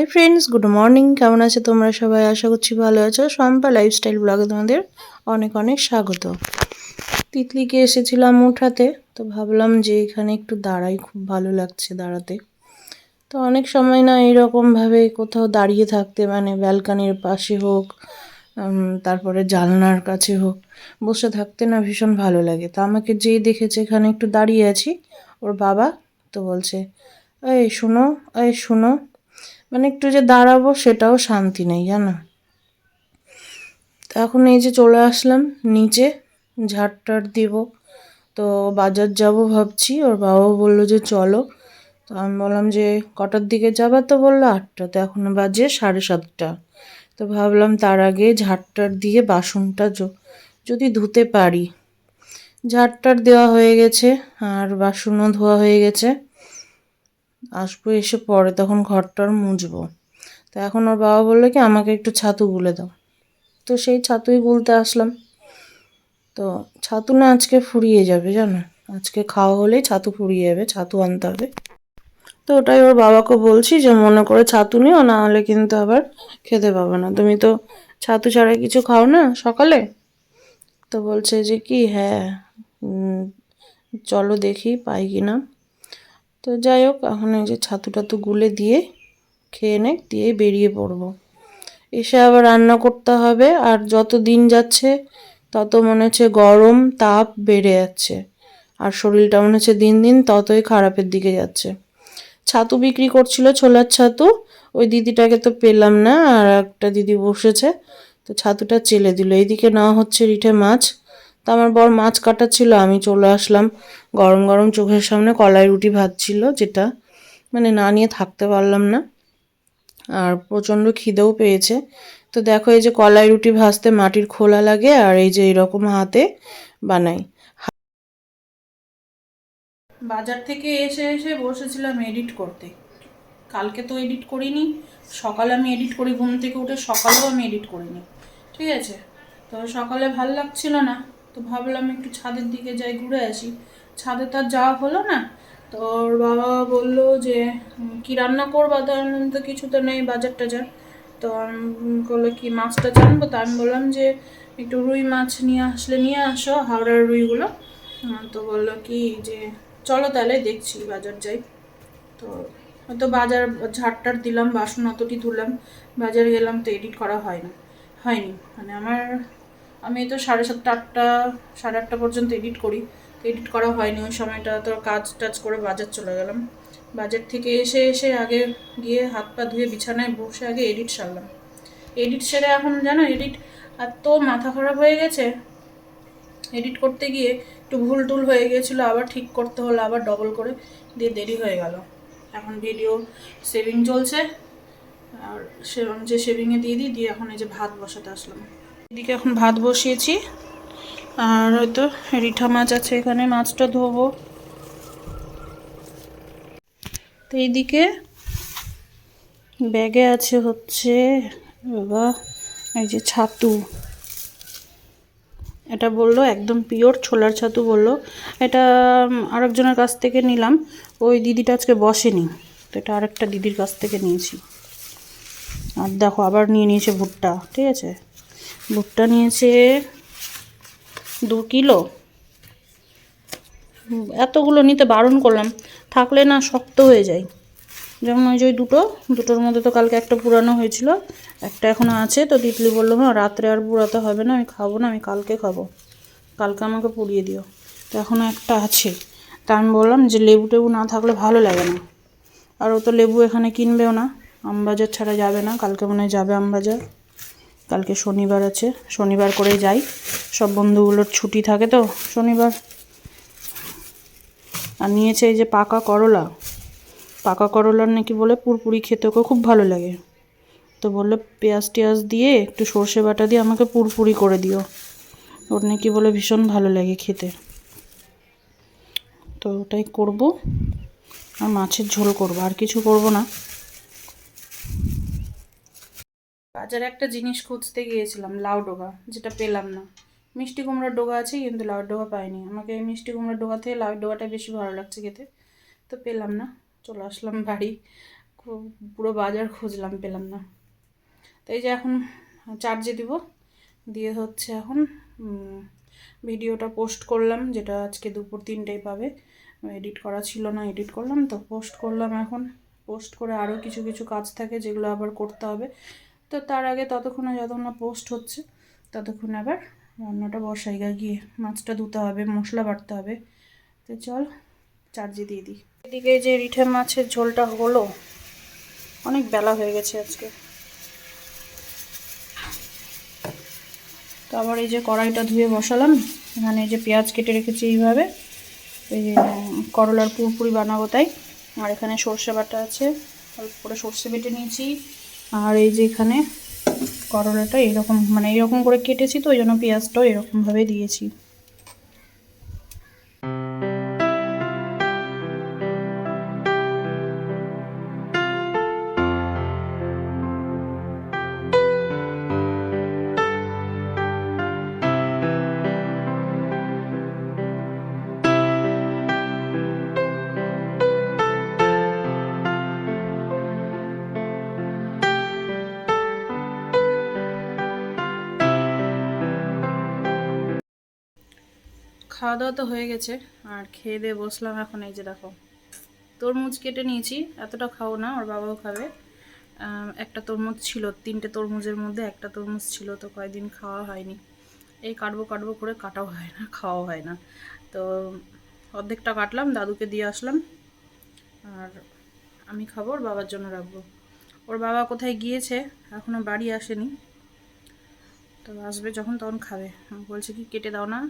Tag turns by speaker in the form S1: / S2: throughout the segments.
S1: Hi friends good morning কেমন আছে তোমরা সবাই? আশা করছি ভালো আছো। শম্পা লাইফস্টাইল ব্লগে তোমাদের অনেক অনেক স্বাগত। তিতলিকে এসেছিলাম উঠাতে, তো ভাবলাম যে এখানে একটু দাঁড়াই, খুব ভালো লাগছে দাঁড়াতে। তো অনেক সময় না এইরকমভাবে কোথাও দাঁড়িয়ে থাকতে মানে ব্যালকানির পাশে হোক তারপরে জানলার কাছে হোক, বসে থাকতে না ভীষণ ভালো লাগে। তো আমাকে যেই দেখেছে, এখানে একটু দাঁড়িয়ে আছি। ওর বাবা তো বলছে, এই শোনো এই শোনো। মানে একটু যে দাঁড়াবো সেটাও শান্তি নেই, জানো? এখন এই যে চলে আসলাম নিচে, ঝাড় টাড় দিব। তো বাজার যাব ভাবছি, ওর বাবাও বলল যে চলো। তো আমি বললাম যে কটার দিকে যাবা? তো বলল আটটা। তো এখন বাজে সাড়ে সাতটা। তো ভাবলাম তার আগে ঝাড়টার দিয়ে বাসনটা যদি ধুতে পারি। ঝাড়টার দেওয়া হয়ে গেছে, আর বাসনও ধোয়া হয়ে গেছে। আসব, এসে পরে তখন ঘরটার মুছবো। তো এখন ওর বাবা বলল কি, আমাকে একটু ছাতু গুলে দাও। তো সেই ছাতুই গুলতে আসলাম। তো ছাতু না আজকে ফুরিয়ে যাবে, জানো? আজকে খাওয়া হলেই ছাতু ফুরিয়ে যাবে, ছাতু আনতে হবে। তো ওটাই ওর বাবাকে বলছি যে, মনে করে ছাতু নিও, না হলে কিন্তু আবার খেতে পাবে না। তুমি তো ছাতু ছাড়া কিছু খাও না সকালে? তো বলছে যে, কি হ্যাঁ চলো দেখি পাই কি না। তো যাই হোক, এখন এই যে ছাতু টাতু গুলে দিয়ে খেয়ে নে, দিয়ে বেরিয়ে পড়ব। এসে আবার রান্না করতে হবে, আর যত দিন যাচ্ছে তত মনে হচ্ছে গরম তাপ বেড়ে যাচ্ছে, আর শরীরটা মনে হচ্ছে দিন দিন ততই খারাপের দিকে যাচ্ছে। ছাতু বিক্রি করছিল ছোলার ছাতু, ওই দিদিটাকে তো পেলাম না, আর একটা দিদি বসেছে, তো ছাতুটা চেলে দিল। এইদিকে নেওয়া হচ্ছে রিঠে মাছ তো আমার বর মাছ কাটাচ্ছিল আমি চলে আসলাম। গরম গরম চোখের সামনে কলাই রুটি ভাজছিল যেটা। মানে না নিয়ে থাকতে পারলাম না। আর প্রচণ্ড খিদেও পেয়েছে। তো দেখো এই যে কলাই রুটি ভাজতে মাটির খোলা লাগে আর এই যে এরকম হাতে বানাই। বাজার থেকে এসে এসে বসেছিলাম এডিট করতে। কালকে তো এডিট করিনি, সকালে আমি এডিট করি, ঘুম থেকে উঠে সকালেও আমি এডিট করিনি। ঠিক আছে? তো সকালে ভালো লাগছিল না। তো ভাবলাম একটু ছাদের দিকে যাই, ঘুরে আসি। ছাদে তো আর যাওয়া হলো না। তো বাবা বলল যে কি রান্না করবা? তো তো কিছু তো নেই, বাজার টাজার। তো বলল, কি মাছটা জানব? তো আমি বললাম যে, একটু রুই মাছ নিয়ে আসলে নিয়ে আসো, হাওড়ার রুইগুলো। তো বলল কি যে, চলো তাহলে দেখছি, বাজার যাই। তো হয়তো বাজার ঝাড়টার দিলাম, বাসন অতটি ধুলাম, বাজারে গেলাম তো এডিট করা হয় না, হয়নি। মানে আমার আমি তো সাড়ে সাতটা আটটা, সাড়ে আটটা পর্যন্ত এডিট করি। তো এডিট করা হয়নি, ওই সময়টা তো কাজ টাজ করে বাজার চলে গেলাম। বাজার থেকে এসে এসে আগে গিয়ে হাত পা ধুয়ে বিছানায় বসে আগে এডিট সারলাম। এডিট সেরে এখন জানো এডিট এত মাথা খারাপ হয়ে গেছে। এডিট করতে গিয়ে একটু ভুল টুল হয়ে গিয়েছিল, আবার ঠিক করতে হলো, আবার ডবল করে দিয়ে দেরি হয়ে গেল। এখন ভিডিও সেভিং চলছে, আর সে যে সেভিংয়ে দিয়ে দিই, দিয়ে এখন এই যে ভাত বসাতে আসলাম। এদিকে এখন ভাত বসিয়েছি। আর হয়তো রিঠা মাছ আছে এখানে, মাছটা ধোবো। তো এইদিকে ব্যাগে আছে হচ্ছে, বাবা, এই যে ছাতু। এটা বলল একদম পিওর ছোলার ছাতু বলল। এটা আরেকজনের কাছ থেকে নিলাম, ওই দিদিটা আজকে বসেনি। তো এটা আরেকটা দিদির কাছ থেকে নিয়েছি। আর দেখো, আবার নিয়ে নিয়েছে ভুট্টা, ঠিক আছে? ভুট্টা নিয়েছে দু কিলো। এতগুলো নিতে বারণ করলাম। থাকলে না শক্ত হয়ে যায়। যেমন ওই যে দুটো, দুটোর মধ্যে তো কালকে একটা পুরানো হয়েছিল, একটা এখনও আছে, তো তিতলি বলল হ্যাঁ রাত্রে আর পুরাতে হবে না, আমি খাব না, আমি কালকে খাব। কালকে আমাকে পুড়িয়ে দিও। তো এখনও একটা আছে। তা আমি বললাম যে লেবু টেবু না থাকলে ভালো লাগে না। আর ও তো লেবু এখানে কিনবেও না আমবাজার ছাড়া যাবে না, কালকে মনে হয় যাবে আমবাজার কালকে শনিবার আছে, শনিবার করে যাই। সব বন্ধুগুলোর ছুটি থাকে তো, শনিবার। আর নিয়েছে এই যে পাকা করলা। পাকা করলার নাকি বলে পুরপুরি খেতে ওকে খুব ভালো লাগে। তো বলল, পেঁয়াজ টেয়াজ দিয়ে একটু সর্ষে বাটা দিয়ে আমাকে পুরপুরি করে দিও। ওর নাকি বলে ভীষণ ভালো লাগে খেতে। তো ওটাই করব। আর মাছের ঝোল করব, আর কিছু করব না। বাজারে একটা জিনিস খুঁজতে গিয়েছিলাম, লাউ ডোগা, যেটা পেলাম না। মিষ্টি কুমড়ার ডোগা আছে, কিন্তু লাউ ডোগা পাইনি। আমাকে মিষ্টি কুমড়ার ডোগা থেকে লাউ ডোগাটা বেশি ভালো লাগছে খেতে, তো পেলাম না। চলে আসলাম বাড়ি পুরো বাজার খুঁজলাম, পেলাম না। তো এই যে এখন চার্জে দিব, দিয়ে হচ্ছে এখন ভিডিওটা পোস্ট করলাম, যেটা আজকে দুপুর তিনটেই পাবে। এডিট করা ছিল না এডিট করলাম, তো পোস্ট করলাম এখন। পোস্ট করে আরও কিছু কিছু কাজ থাকে, যেগুলো আবার করতে হবে। তো তার আগে ততক্ষণে যতক্ষণ না পোস্ট হচ্ছে, ততক্ষণ আবার রান্নাটা বসাই। গা গিয়ে মাছটা ধুতে হবে, মশলা বাটতে হবে। তো চল, চার্জে দিয়ে দিই। এদিকে যে রিঠে মাছের ঝোলটা হলো, অনেক বেলা হয়ে গেছে আজকে। তো আবার এই যে কড়াইটা ধুয়ে বসালাম, এখানে এই যে পেঁয়াজ কেটে রেখেছি এইভাবে। এই যে, করলার পুরপুরি বানাবো তাই। আর এখানে সর্ষে বাটা আছে, অল্প করে সর্ষে বেটে নিয়েছি। আর এই যে এখানে করলাটা এরকম মানে এরকম করে কেটেছি তো, ওই জন্য পেঁয়াজটাও এরকমভাবে দিয়েছি। খাওয়া দাওয়া তো হয়ে গেছে, আর খেয়ে দিয়ে বসলাম এখন এই যে দেখো। তরমুজ কেটে নিয়েছি, এতটা খাও না, ওর বাবাও খাবে। একটা তরমুজ ছিল, তিনটে তরমুজের মধ্যে একটা তরমুজ ছিল, তো কয়েকদিন খাওয়া হয়নি। এই কাটবো কাটবো করে কাটাও হয় না, খাওয়াও হয় না। তো অর্ধেকটা কাটলাম, দাদুকে দিয়ে আসলাম, আর আমি খাব, ওর বাবার জন্য রাখব। ওর বাবা কোথায় গিয়েছে এখনও বাড়ি আসেনি। তো আসবে যখন, তখন খাবে। বলছে কি, কেটে দাও না।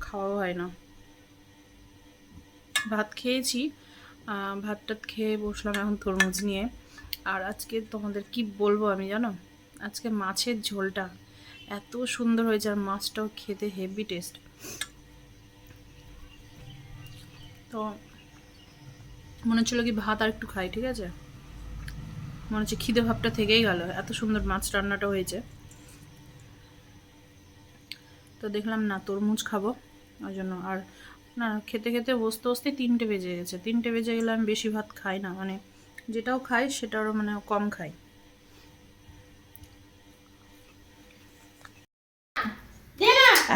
S1: খাওয়াও হয় না। ভাত খেয়েছি। আহ, ভাত টাত খেয়ে বসলাম এখন তরমুজ নিয়ে। আর আজকে তোমাদের কি বলব আমি জানো? আজকে মাছের ঝোলটা এত সুন্দর হয়েছে আর মাছটাও খেতে হেভি টেস্ট তো মনে হচ্ছিল কি ভাত আর একটু খাই ঠিক আছে? মনে হচ্ছে খিদে ভাবটা থেকেই গেল। এত সুন্দর মাছ রান্নাটা হয়েছে। তো দেখলাম না তরমুজ খাব। ওই জন্য আর না খেতে খেতে বসতে বসতে তিনটে বেজে গেছে। তিনটে বেজে গেলে আমি বেশি ভাত খাই না। মানে যেটাও খাই সেটারও মানে কম খাই।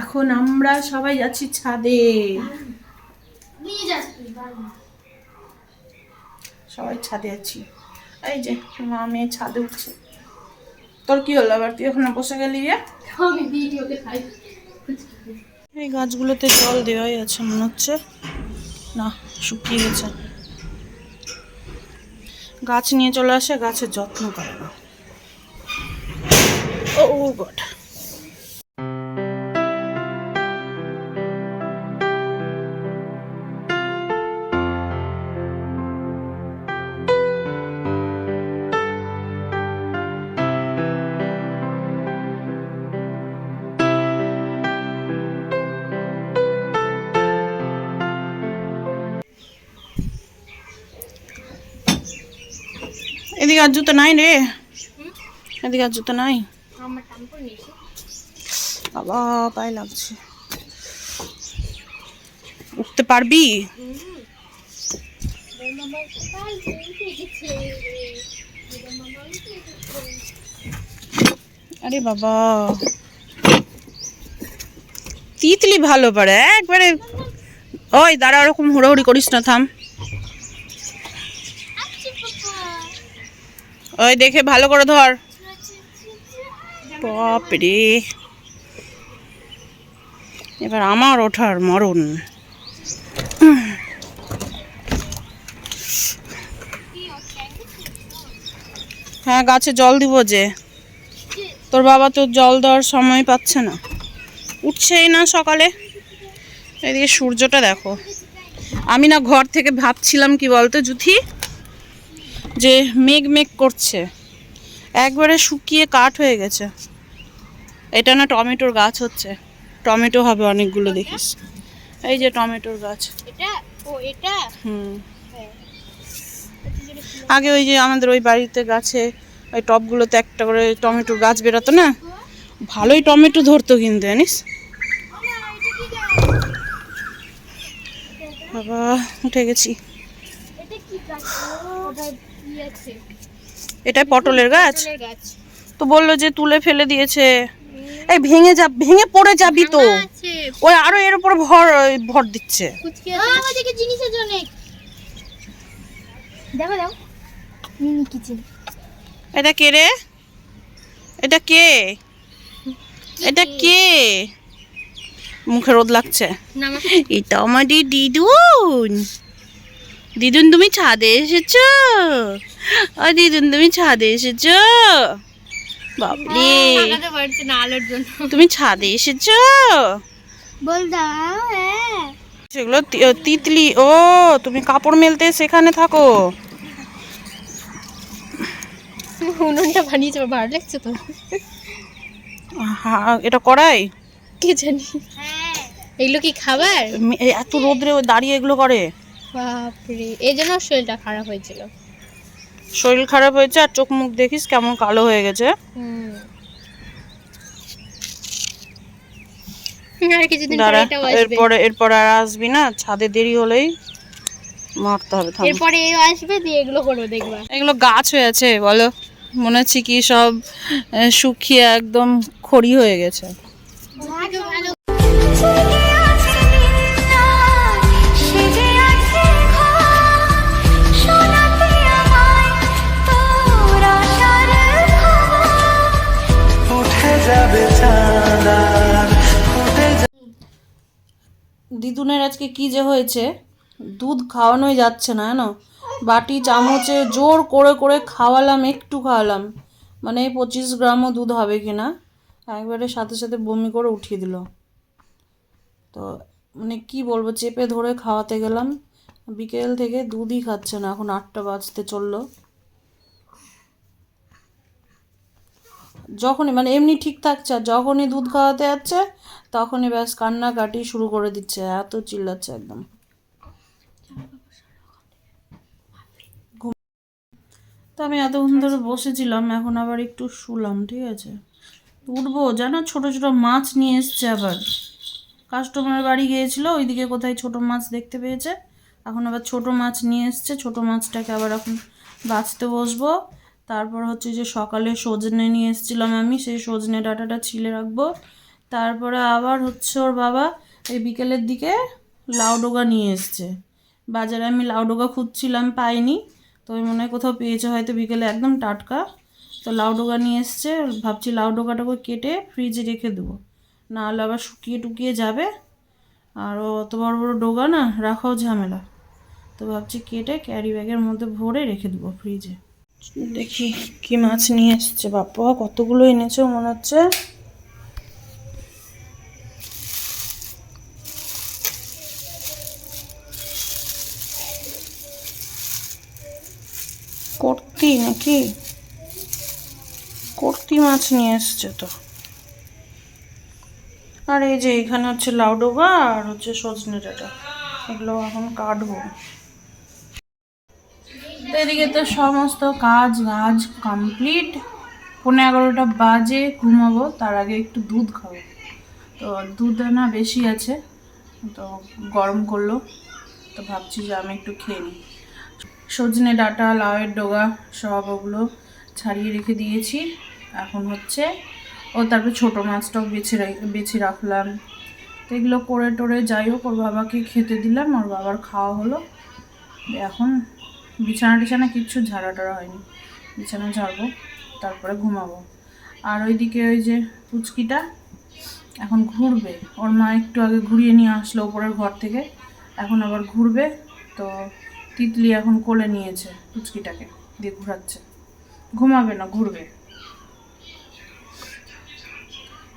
S1: এখন আমরা সবাই যাচ্ছি ছাদে। সবাই ছাদে আছি। এই যে মা মেয়ে ছাদে উঠছে। তোর কি হলো? আবার তুই ওখানে বসে গেলি রে?
S2: আমি ভিডিওতে খাই।
S1: এই গাছগুলোতে জল দেওয়াই আছে, মনে হচ্ছে। না, শুকিয়ে গেছে। গাছ নিয়ে চলে আসে, গাছের যত্ন করে না। Oh God. এদিকে আর জুতো নাই রে। এদিকে আর জুতো নাই। বাবা, পায়ে লাগছে। উঠতে পারবি? আরে বাবা। তিতলি ভালো পারে, একবারে ওই, দাঁড়া, ওরকম হুড়োহুড়ি করিস না, থাম। ওই দেখে ভালো করে ধর। বাপরে। এবার আমার ওঠার মরণ। হ্যাঁ গাছে জল দিব যে। তোর বাবা তো জল দেওয়ার সময় পাচ্ছে না। উঠছেই না সকালে। এদিকে সূর্যটা দেখো। আমি না ঘর থেকে ভাবছিলাম কি বলতো, জুথি? যে মেঘ মেঘ করছে। একবারে শুকিয়ে কাঠ হয়ে গেছে। এটা না টমেটোর গাছ হচ্ছে। টমেটো হবে অনেকগুলো দেখিস। এই যে টমেটোর গাছ।
S2: এটা?
S1: হুম।
S2: হ্যাঁ।
S1: আগে ওই যে আমাদের ওই বাড়িতে গাছে ওই টবগুলোতে একটা করে টমেটোর গাছ বেরোতো না? ভালোই টমেটো ধরতো কিন্তু জানিস? বাবা উঠে গেছি।
S2: এটা
S1: পটলের গাছ? তো বলল যে তুলে ফেলে দিয়েছে। এই ভেঙে যা ভেঙে পড়ে যাবি তো। ওই আরও এর উপর ভর ভর দিচ্ছে।
S2: দেখো দাও মিনি কিচেন।
S1: এটা কে রে? এটা কে? এটা কে? মুখে রোদ লাগছে। এটা আমাদের দিদুন দিদুন তুমি ছাদে এসেছ? ও দিদুন তুমি ছাদে এসেছ?
S2: জন্য
S1: তুমি ছাদে এসেছ?
S2: বল হ্যাঁ।
S1: সেগুলো ও, তিতলি ও তুমি কাপড় মেলতে সেখানে থাকো।
S2: উনুনটা বানিয়েছে ভালো লাগছে তো?
S1: হ্যাঁ এটা করাই
S2: কে জানি? এগুলো কি খাবার?
S1: এত রোদ্রে ও দাঁড়িয়ে এগুলো করে।
S2: বাপরে এই জন্য শরীরটা খারাপ হয়েছিল।
S1: শরীর খারাপ হয়েছে আর চোখ মুখ দেখিস কেমন কালো হয়ে গেছে।
S2: আসবে।
S1: এরপরে এরপরে আর আসবি না ছাদে দেরি হলেই মারতে হবে
S2: এরপরে আসবে দিয়ে এগুলো করবে দেখবা।
S1: এগুলো গাছ হয়ে আছে বলো। মনে হচ্ছে কি সব শুকিয়ে একদম খড়ি হয়ে গেছে। দিদুনের আজকে কি যে হয়েছে? দুধ খাওয়ানোই যাচ্ছে না, জানো? বাটি, চামচে জোর করে করে খাওয়ালাম, একটু খাওয়ালাম। মানে পঁচিশ গ্রামও দুধ হবে কি না একবারে সাথে সাথে বমি করে উঠিয়ে দিল। তো মানে কি বলব, চেপে ধরে খাওয়াতে গেলাম। বিকেল থেকে দুধই খাচ্ছে না, এখন আটটা বাজতে চলল। যখনই মানে এমনি ঠিক থাকছে, আর যখনই দুধ খাওয়াতে যাচ্ছে তখনই ব্যাস কান্নাকাটি শুরু করে দিচ্ছে, এত চিল্লাচ্ছে একদম। তো আমি এতক্ষণ ধরে বসেছিলাম, এখন আবার একটু শুলাম, ঠিক আছে? উঠবো, জানো ছোট ছোট মাছ নিয়ে এসছে আবার। কাস্টমার বাড়ি গিয়েছিল, ওইদিকে কোথায় ছোট মাছ দেখতে পেয়েছে। এখন আবার ছোট মাছ নিয়ে এসছে, ছোট মাছটাকে আবার এখন বাছতে বসবো। তারপর হচ্ছে যে সকালে সজনে নিয়ে এসেছিলাম আমি, সেই সজনে ডাটাটা ছিলে রাখব। তারপরে আবার হচ্ছে ওর বাবা এই বিকেলের দিকে লাউ ডোগা নিয়ে এসছে। বাজারে আমি লাউ ডোগা খুঁজছিলাম, পাইনি। তো ওই মনে হয় কোথাও পেয়েছে, হয়তো বিকেলে একদম টাটকা। তো লাউ ডোগা নিয়ে এসছে, ভাবছি লাউ ডোগাটাকে কেটে ফ্রিজে রেখে দেবো। নাহলে আবার শুকিয়ে টুকিয়ে যাবে। আর অত বড় বড় ডোগা না, রাখাও ঝামেলা। তো ভাবছি কেটে ক্যারি ব্যাগের মধ্যে ভরে রেখে দেবো ফ্রিজে। দেখি কি মাছ নিয়ে এসছে। বাপ্পা, কতগুলো এনেছে মনে হচ্ছে? কর্তি নাকি? কর্তি মাছ নিয়ে এসছে তো। আর এই যে এখানে হচ্ছে লাউডোবা আর হচ্ছে সজনে ডাঁটা। এগুলো এখন কাটবো। এদিকে তো সমস্ত কাজ গাজ কমপ্লিট। পনেরো এগারোটা বাজে, ঘুমাবো, তার আগে একটু দুধ খাব। তো দুধ না বেশি আছে, তো গরম করল। তো ভাবছি যে আমি একটু খেয়ে নিই। সজনে ডাঁটা, লাউয়ের ডোগা সব ওগুলো ছাড়িয়ে রেখে দিয়েছি। এখন হচ্ছে, ও তারপরে ছোটো মাছটাও বেছে বেছে রাখলাম। তো এগুলো করে টোরে যাই হোক, ওর বাবাকে খেতে দিলাম, ওর বাবার খাওয়া হলো। এখন বিছানা টিছানা কিচ্ছু ঝাড়া টাড়া হয়নি। বিছানা ঝাড়বো, তারপরে ঘুমাবো। আর ওইদিকে ওই যে পুচকিটা এখন ঘুরবে। ওর মা একটু আগে ঘুরিয়ে নিয়ে আসলো ওপরের ঘর থেকে, এখন আবার ঘুরবে। তো তিতলি এখন কোলে নিয়েছে পুচকিটাকে, দিয়ে ঘুরাচ্ছে। ঘুমাবে না, ঘুরবে।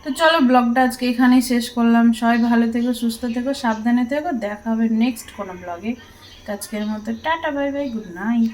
S1: তো চলো, ব্লগটা আজকে এখানেই শেষ করলাম। সবাই ভালো থেকো, সুস্থ থেকো, সাবধানে থেকো। দেখা হবে নেক্সট কোনো ব্লগে। আজকের মতো tata bye bye good night